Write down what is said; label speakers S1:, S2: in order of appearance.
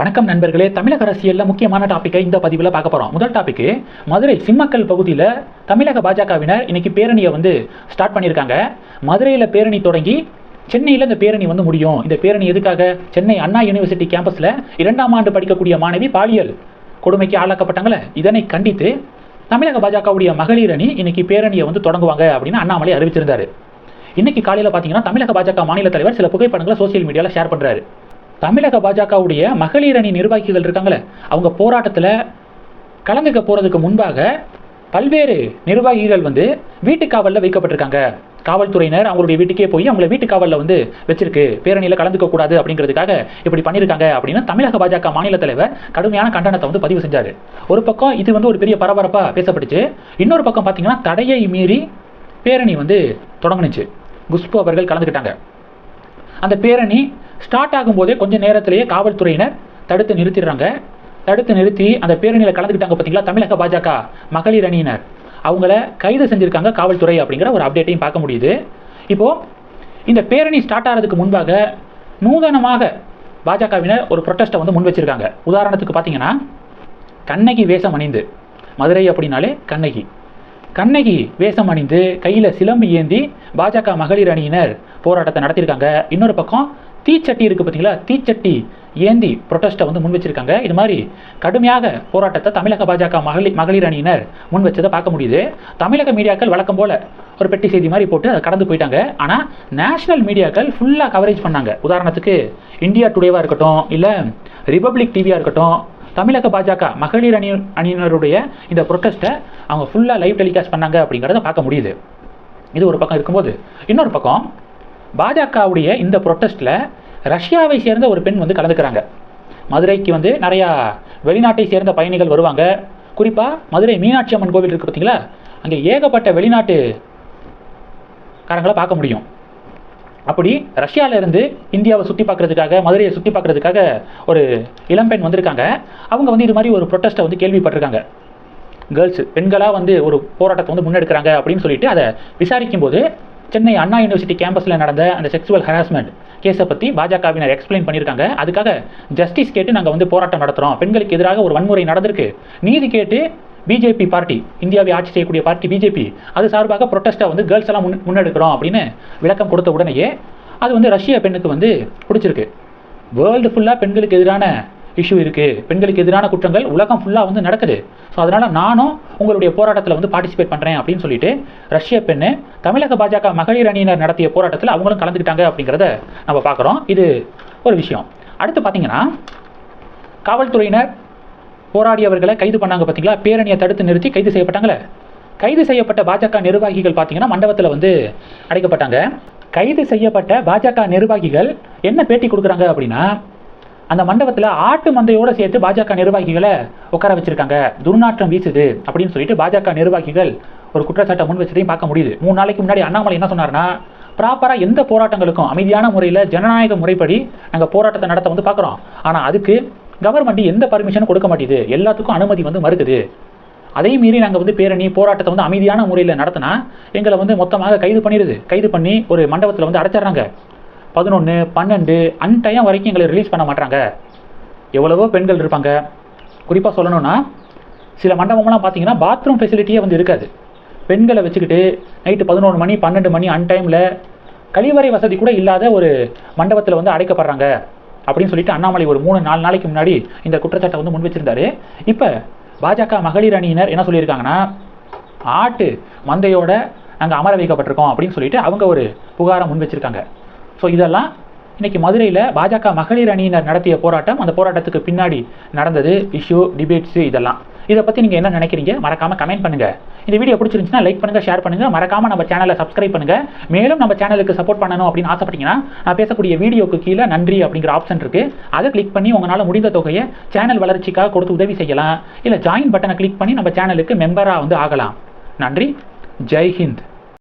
S1: வணக்கம் நண்பர்களே. தமிழக அரசியலில் முக்கியமான டாப்பிக்கை இந்த பதிவில் பார்க்க போகிறோம் முதல் டாபிக்கு மதுரை சிம்மக்கல் பகுதியில் தமிழக பாஜகவினர் இன்னைக்கு பேரணியை வந்து ஸ்டார்ட் பண்ணியிருக்காங்க. மதுரையில் பேரணி தொடங்கி சென்னையில் இந்த பேரணி வந்து முடியும். இந்த பேரணி எதுக்காக? சென்னை அண்ணா யூனிவர்சிட்டி கேம்பஸில் இரண்டாம் ஆண்டு படிக்கக்கூடிய மாணவி பாலியல் கொடுமைக்கு ஆளாக்கப்பட்டாங்களே. இதனை கண்டித்து தமிழக பாஜகவுடைய மகளிர் அணி இன்னைக்கு பேரணியை வந்து தொடங்குவாங்க அப்படின்னு அண்ணாமலை அறிவிச்சிருந்தாரு. இன்னைக்கு காலையில் பார்த்தீங்கன்னா தமிழக பாஜக மாநில தலைவர் சில புகைப்படங்களை சோசியல் மீடியாவில் ஷேர் பண்ணுறாரு தமிழக பாஜகவுடைய மகளிர் அணி நிர்வாகிகள் இருக்காங்களே அவங்க போராட்டத்தில் கலந்துக்க போகிறதுக்கு முன்பாக பல்வேறு நிர்வாகிகள் வந்து வீட்டு காவலில் வைக்கப்பட்டிருக்காங்க. காவல்துறையினர் அவங்களுடைய வீட்டுக்கே போய் அவங்கள வீட்டுக்காவலில் வந்து வச்சிருக்கு. பேரணியில் கலந்துக்க கூடாது அப்படிங்கிறதுக்காக இப்படி பண்ணியிருக்காங்க அப்படின்னு தமிழக பாஜக மாநில தலைவர் கடுமையான கண்டனத்தை வந்து பதிவு செஞ்சார். ஒரு பக்கம் இது வந்து ஒரு பெரிய பரபரப்பாக பேசப்பட்டுச்சு. இன்னொரு பக்கம் பார்த்தீங்கன்னா தடையை மீறி பேரணி வந்து தொடங்கினுச்சு. குஷ்பு அவர்கள் கலந்துக்கிட்டாங்க. அந்த பேரணி ஸ்டார்ட் ஆகும்போதே கொஞ்ச நேரத்திலேயே காவல்துறையினர் தடுத்து நிறுத்திடுறாங்க. தடுத்து நிறுத்தி அந்த பேரணியில் கலந்துக்கிட்டாங்க பார்த்தீங்களா தமிழக பாஜக மகளிர் அணியினர். அவங்கள கைது செஞ்சுருக்காங்க காவல்துறை அப்படிங்கிற ஒரு அப்டேட்டையும் பார்க்க முடியுது. இப்போது இந்த பேரணி ஸ்டார்ட் ஆகிறதுக்கு முன்பாக நூதனமாக பாஜகவினர் ஒரு ப்ரொட்டஸ்ட்டை வந்து முன் வச்சிருக்காங்க. உதாரணத்துக்கு பார்த்தீங்கன்னா கண்ணகி வேஷம் அணிந்து மதுரை அப்படின்னாலே கண்ணகி. கண்ணகி வேஷம் அணிந்து கையில் சிலம்பு ஏந்தி பாஜக மகளிர் அணியினர் போராட்டத்தை நடத்தியிருக்காங்க. இன்னொரு பக்கம் தீச்சட்டி இருக்குது பார்த்தீங்களா தீச்சட்டி ஏந்தி ப்ரொட்டஸ்ட்டை வந்து முன் வச்சிருக்காங்க. இது மாதிரி கடுமையாக போராட்டத்தை தமிழக பாஜக மகளிர் மகளிர் அணியினர் முன் வச்சதை பார்க்க முடியுது. தமிழக மீடியாக்கள் வழக்கம் போல் ஒரு பெட்டி செய்தி மாதிரி போட்டு அதை கடந்து போயிட்டாங்க. ஆனால் நேஷனல் மீடியாக்கள் ஃபுல்லாக கவரேஜ் பண்ணாங்க. உதாரணத்துக்கு இந்தியா டுடேவாக இருக்கட்டும் இல்லை ரிபப்ளிக் டிவியாக இருக்கட்டும் தமிழக பாஜக மகளிர் அணி அணியினருடைய இந்த ப்ரொட்டஸ்ட்டை அவங்க ஃபுல்லாக லைவ் டெலிகாஸ்ட் பண்ணாங்க அப்படிங்கிறத பார்க்க முடியுது. இது ஒரு பக்கம் இருக்கும்போது. இன்னொரு பக்கம் பாஜகவுடைய இந்த ப்ரொட்டஸ்ட்டில் ரஷ்யாவை சேர்ந்த ஒரு பெண் வந்து கலந்துக்கிறாங்க. மதுரைக்கு வந்து நிறையா வெளிநாட்டை சேர்ந்த பயணிகள் வருவாங்க. குறிப்பாக மதுரை மீனாட்சி அம்மன் கோவில் இருக்குது பார்த்தீங்களா? அங்கே ஏகப்பட்ட வெளிநாட்டு காரங்களை பார்க்க முடியும். அப்படி ரஷ்யாவிலேருந்து இந்தியாவை சுற்றி பார்க்குறதுக்காக மதுரையை சுற்றி பார்க்குறதுக்காக ஒரு இளம்பெண் வந்திருக்காங்க. அவங்க வந்து இது மாதிரி ஒரு ப்ரொட்டஸ்ட்டை வந்து கேள்விப்பட்டிருக்காங்க. கேர்ள்ஸ் பெண்களாக வந்து ஒரு போராட்டத்தை வந்து முன்னெடுக்கிறாங்க அப்படின்னு சொல்லிட்டு அதை விசாரிக்கும் போது சென்னை அண்ணா யூனிவர்சிட்டி கேம்பஸில் நடந்த அந்த செக்ஸுவல் ஹராஸ்மெண்ட் கேஸை பற்றி பாஜகவினர் எக்ஸ்பிளைன் பண்ணியிருக்காங்க. அதுக்காக ஜஸ்டிஸ் கேட்டு நாங்கள் வந்து போராட்டம் நடத்துகிறோம் பெண்களுக்கு எதிராக ஒரு வன்முறை நடந்திருக்கு. நீதி கேட்டு பிஜேபி பார்ட்டி இந்தியாவை ஆட்சி செய்யக்கூடிய பார்ட்டி பிஜேபி அது சார்பாக ப்ரொட்டஸ்ட்டாக வந்து கேர்ள்ஸ் எல்லாம் முன் முன்னெடுக்கிறோம் அப்படின்னு விளக்கம் கொடுத்த உடனேயே அது வந்து ரஷ்ய பெண்ணுக்கு வந்து பிடிச்சிருக்கு. வேர்ல்டு ஃபுல்லாக பெண்களுக்கு எதிரான இஷ்யூ இருக்குது பெண்களுக்கு எதிரான குற்றங்கள் உலகம் ஃபுல்லாக வந்து நடக்குது. ஸோ அதனால் நானும் உங்களுடைய போராட்டத்தில் வந்து பார்ட்டிசிபேட் பண்ணுறேன் அப்படின்னு சொல்லிட்டு ரஷ்ய பெண்ணு தமிழக பாஜக மகளிர் அணியினர் நடத்திய போராட்டத்தில் அவங்களும் கலந்துக்கிட்டாங்க அப்படிங்கிறத நம்ம பார்க்குறோம். இது ஒரு விஷயம். அடுத்து பார்த்தீங்கன்னா காவல்துறையினர் போராடியவர்களை கைது பண்ணாங்க பார்த்தீங்களா பேரணியை தடுத்து நிறுத்தி கைது செய்யப்பட்டாங்களே? கைது செய்யப்பட்ட பாஜக நிர்வாகிகள் பார்த்தீங்கன்னா மண்டபத்தில் வந்து அடைக்கப்பட்டாங்க. கைது செய்யப்பட்ட பாஜக நிர்வாகிகள் என்ன பேட்டி கொடுக்குறாங்க அப்படின்னா அந்த மண்டபத்தில் ஆட்டு மந்தையோடு சேர்த்து பாஜக நிர்வாகிகளை உட்கார வச்சிருக்காங்க. துர்நாற்றம் வீசுது அப்படின்னு சொல்லிட்டு பாஜக நிர்வாகிகள் ஒரு குற்றச்சாட்டை முன் வச்சதையும் பார்க்க முடியுது. மூணு நாளைக்கு முன்னாடி அண்ணாமலை என்ன சொன்னார்னா ப்ராப்பராக எந்த போராட்டங்களுக்கும் அமைதியான முறையில் ஜனநாயக முறைப்படி நாங்கள் போராட்டத்தை நடத்த வந்து பார்க்குறோம். ஆனால் அதுக்கு கவர்மெண்ட் எந்த பர்மிஷனும் கொடுக்க மாட்டேது எல்லாத்துக்கும் அனுமதி வந்து மறுக்குது. அதே மீறி நாங்கள் வந்து பேரணி போராட்டத்தை வந்து அமைதியான முறையில் நடத்தினா எங்களை வந்து மொத்தமாக கைது பண்ணிடுது கைது பண்ணி ஒரு மண்டபத்தில் வந்து அடைச்சிட்றாங்க. பதினொன்று பன்னெண்டு அன்டைம் வரைக்கும் எங்களை ரிலீஸ் பண்ண மாட்டாங்க எவ்வளவோ பெண்கள் இருப்பாங்க. குறிப்பாக சொல்லணும்னா சில மண்டபம்லாம் பார்த்தீங்கன்னா பாத்ரூம் ஃபெசிலிட்டியே வந்து இருக்காது. பெண்களை வச்சுக்கிட்டு நைட்டு பதினொன்று மணி பன்னெண்டு மணி அன் டைமில் கழிவறை வசதி கூட இல்லாத ஒரு மண்டபத்தில் வந்து அடைக்கப்படுறாங்க. அப்படின்னு சொல்லிட்டு அண்ணாமலை ஒரு மூணு நாலு நாளைக்கு முன்னாடி இந்த குற்றச்சாட்டை வந்து முன் வச்சிருந்தாரு இப்போ பாஜக மகளிர் அணியினர் என்ன சொல்லியிருக்காங்கன்னா ஆட்டு மந்தையோட நாங்கள் அமர வைக்கப்பட்டிருக்கோம் அப்படின்னு சொல்லிட்டு அவங்க ஒரு புகாரம் முன் வச்சிருக்காங்க ஸோ இதெல்லாம் இன்றைக்கி மதுரையில் பாஜக மகளிர் அணியினர் நடத்திய போராட்டம். அந்த போராட்டத்துக்கு பின்னாடி நடந்தது இஷ்யூ டிபேட்ஸு இதெல்லாம். இதை பற்றி நீங்கள் என்ன நினைக்கிறீங்க? மறக்காமல் கமெண்ட் பண்ணுங்கள் இந்த வீடியோ பிடிச்சிருந்துச்சுன்னா லைக் பண்ணுங்கள் ஷேர் பண்ணுங்கள் மறக்காமல் நம்ம சேனலை சப்ஸ்கிரைப் பண்ணுங்கள் மேலும் நம்ம சேனலுக்கு சப்போர்ட் பண்ணணும் அப்படின்னு ஆசைப்பட்டீங்கன்னா நான் பேசக்கூடிய வீடியோக்கு கீழே நன்றி அப்படிங்கிற ஆப்ஷன் இருக்குது அதை கிளிக் பண்ணி உங்களால் முடிந்த தொகையை சேனல் வளர்ச்சிக்காக கொடுத்து உதவி செய்யலாம். இல்லை ஜாயின் பட்டனை கிளிக் பண்ணி நம்ம சேனலுக்கு மெம்பராக வந்து ஆகலாம். நன்றி. ஜெய் ஹிந்த்.